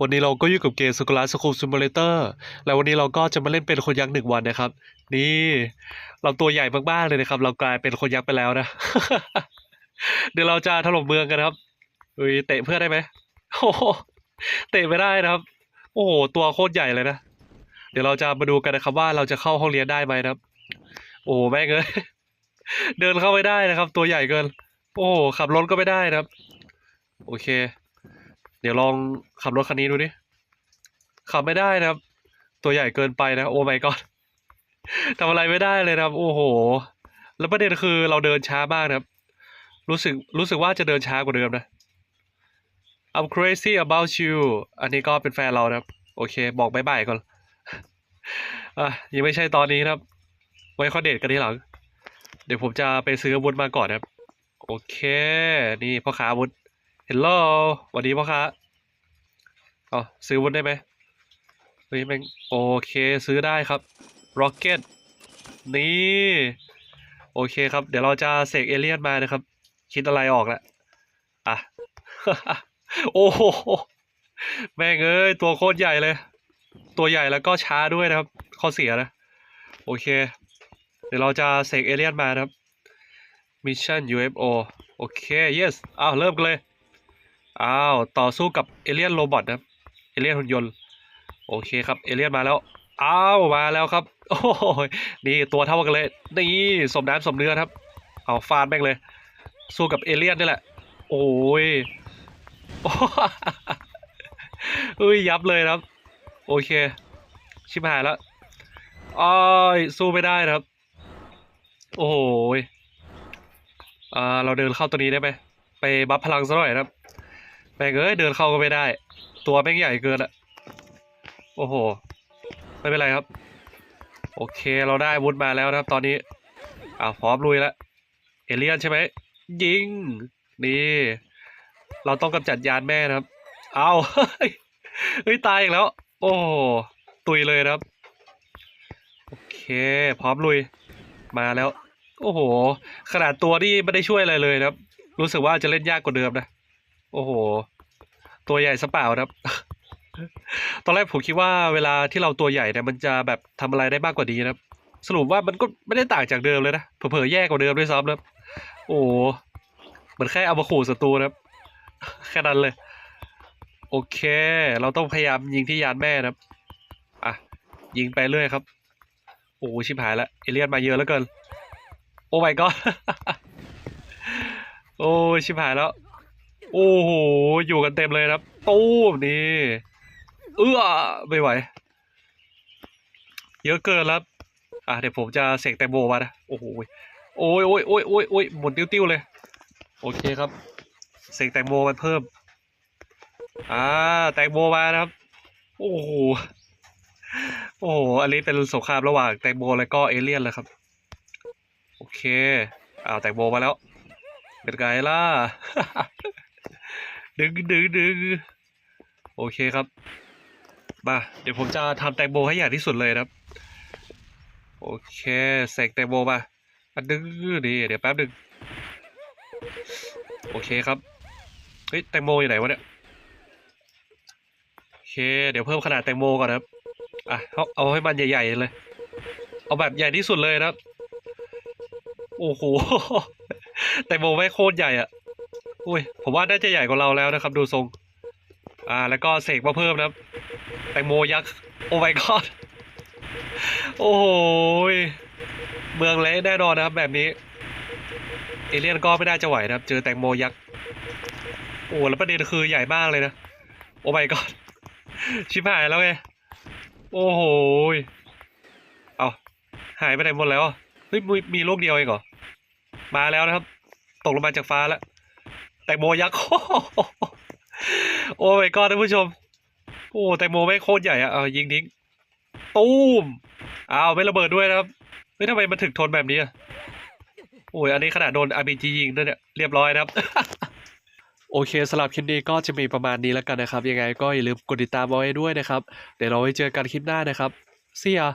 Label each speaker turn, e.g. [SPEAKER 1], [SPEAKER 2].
[SPEAKER 1] วันนี้เราก็อยู่กับเกมสกุลาสคูลซิมูเลเตอร์แล้ววันนี้เราก็จะมาเล่นเป็นคนยักษ์หนึ่งวันนะครับ นี่ เราตัวใหญ่มากๆเลยนะครับ เรากลายเป็นคนยักษ์ไปแล้วนะ เดี๋ยวเราจะถล่มเมืองกันครับเฮ้ยเตะเพื่อนได้ไหมโอ้เตะไม่ได้นะครับ โอ้โหตัวโคตรใหญ่เลยนะ เดี๋ยวเราจะมาดูกันนะครับ ว่าเราจะเข้าห้องเรียนได้ไหมนะครับ โอ้แม่งเลยเดินเข้าไม่ได้นะครับ ตัวใหญ่เกิน โอ้ขับรถก็ไม่ได้นะครับ โอเค ดี๋ยวลองขับรถคันนี้ดูดิขับไม่ได้นะครับ ตัวใหญ่เกินไปนะ โอ้ my god ทำอะไรไม่ได้เลยนะครับ โอ้โห แล้วประเด็นคือเราเดินช้ามากนะครับ รู้สึกรู้สึกว่าจะเดินช้ากว่าเดิมนะ I'm crazy about you อันนี้ก็เป็นแฟนเรานะครับ โอเค บอกบายบายก่อนอะยังไม่ใช่ตอนนี้นะครับ ไว้ข้อเดทกันทีหลัง เดี๋ยวผมจะไปซื้ออาวุธมาก่อนนะครับ โอเค นี่พ่อค้าอาวุธ เฮลโลสวัสดีพ่อค้าเอาซื้ออาวุธได้ไหมเฮ้ยแม่งโอเคซื้อได้ครับ Rocket นี่ โอเคครับ เดี๋ยวเราจะเสกเอเลี่ยนมานะครับ คิดอะไรออกแล้วอะ โอ้โห แม่งเอ้ย ตัวโคตรใหญ่เลย ตัวใหญ่แล้วก็ช้าด้วยนะครับ ข้อเสียนะ โอเค เดี๋ยวเราจะเสกเอเลี่ยนมานะครับ Mission UFO โอเค yes อ้าว เริ่มกันเลย อ้าว ต่อสู้กับเอเลี่ยนโรบอทนะครับ เอเลี่ยนหุ่นยนต์ โอเคครับ เอเลี่ยนมาแล้ว อ้าว มาแล้วครับ โอ้ยนี่ตัวเท่ากันเลย นี่สมน้ำสมเนื้อครับ เอาฟาดแม่งเลย สู้กับเอเลี่ยนนี่แหละ โอ้ยเอ้ยยับเลยครับ โอเค ชิบหายแล้วอ้อยสู้ไม่ได้นะครับ โอ้โหยอ่าเราเดินเข้าตัวนี้ได้ไหมไปบัฟพลังซะหน่อยนะครับ แม่งเอ้ยเดินเข้าก็ไม่ได้ ตัวแม่งใหญ่เกินอะโอ้โห ไม่เป็นไรครับ โอเคเราได้วุธมาแล้วนะครับ ตอนนี้อ่าพร้อมลุยแล้วเอเลี่ยนใช่ไหมยิง นี่ เราต้องกำจัดยานแม่นะครับ เอาเฮ้ยตายอีกแล้ว โอ้ตุยเลยนะครับ โอเค พร้อมลุยมาแล้ว โอ้โห ขนาดตัวนี่ไม่ได้ช่วยอะไรเลยนะครับ รู้สึกว่าจะเล่นยากกว่าเดิมนะ โอ้โห ตัวใหญ่สเปล่านะครับ ตอนแรกผมคิดว่าเวลาที่เราตัวใหญ่เนี่ยมันจะแบบทำอะไรได้มากกว่านี้นะครับ สรุปว่ามันก็ไม่ได้ต่างจากเดิมเลยนะ เผลอๆแย่กว่าเดิมด้วยซ้ำนะครับ โอ้โหเหมือนแค่เอามาขู่ศัตรูนะครับ แค่นั้นเลย โอเค เราต้องพยายามยิงที่ยานแม่นะครับอะยิงไปเรื่อยครับ โอ้ชิบหายแล้วเอเลี่ยนมาเยอะแล้วเกิน โอ้ my god โอ้ชิบหายแล้ว โอ้โห อยู่กันเต็มเลยครับ ตู้มนี่ เอื้อไม่ไหว เยอะเกินแล้ว อะเดี๋ยวผมจะเสกแตงโมมานะ โอ้โห โอ้ยโอ้ยโอ้ยโอ้ยโอ้ยหมุนติ้วๆเลย โอเคครับ เสกแตงโมมันเพิ่ม อ่า แตงโมมานะครับ โอ้โห โอ้โห อันนี้เป็นสงครามระหว่างแตงโมและก็เอเลี่ยนเลยครับ โอเคอ้าวแตงโมมาแล้ว เป็นไงล่ะ ดึงดึงดึงโอเคครับมาเดี๋ยวผมจะทำแตงโมให้ใหญ่ที่สุดเลยครับ โอเคเสกแตงโมมาอันดึงนี่เดี๋ยวแป๊บหนึ่งโอเคครับเฮ้ยแตงโมอยู่ไหนวะเนี่ยโอเคเดี๋ยวเพิ่มขนาดแตงโมก่อนครับอะเอาเอาให้มันใหญ่ๆเลย เอาแบบใหญ่ที่สุดเลยนะครับ โอ้โหแตงโมไม่โคตรใหญ่อะ อุ้ย ผมว่าน่าจะใหญ่กว่าเราแล้วนะครับ ดูทรง อ่า แล้วก็เสกมาเพิ่มนะครับ แตงโมยักษ์ โอ้ my god โอ้โหเมืองเละแน่นอนนะครับ แบบนี้ เอเลี่ยนก็ไม่น่าจะไหวนะครับ เจอแตงโมยักษ์โอ้แล้วประเด็นคือใหญ่มากเลยนะ โอ้ my god ชิบหายแล้วไง โอ้โหเอาหายไปไหนหมดแล้วอะเฮ้ยมีมีลูกเดียวเองเหรอมาแล้วนะครับ ตกลงมาจากฟ้าแล้ว แตงโมยักษ์โอ้ my god ท่านผู้ชม โอ้แตงโมไม่งโคตรใหญ่อะเอายิงทิ้งตูมอ้าวไม่ระเบิดด้วยนะครับเฮ้ยทำไมมันถึกทนแบบนี้อะโอ้ยอันนี้ขนาดโดน RPG ยิงด้วยเนี่ยเรียบร้อยนะครับโอเคสำหรับคลิปนี้ก็จะมีประมาณนี้แล้วกันนะครับ ยังไงก็อย่าลืมกดติดตามเอาไว้ด้วยนะครับ เดี๋ยวเราไว้เจอกันคลิปหน้านะครับ See ya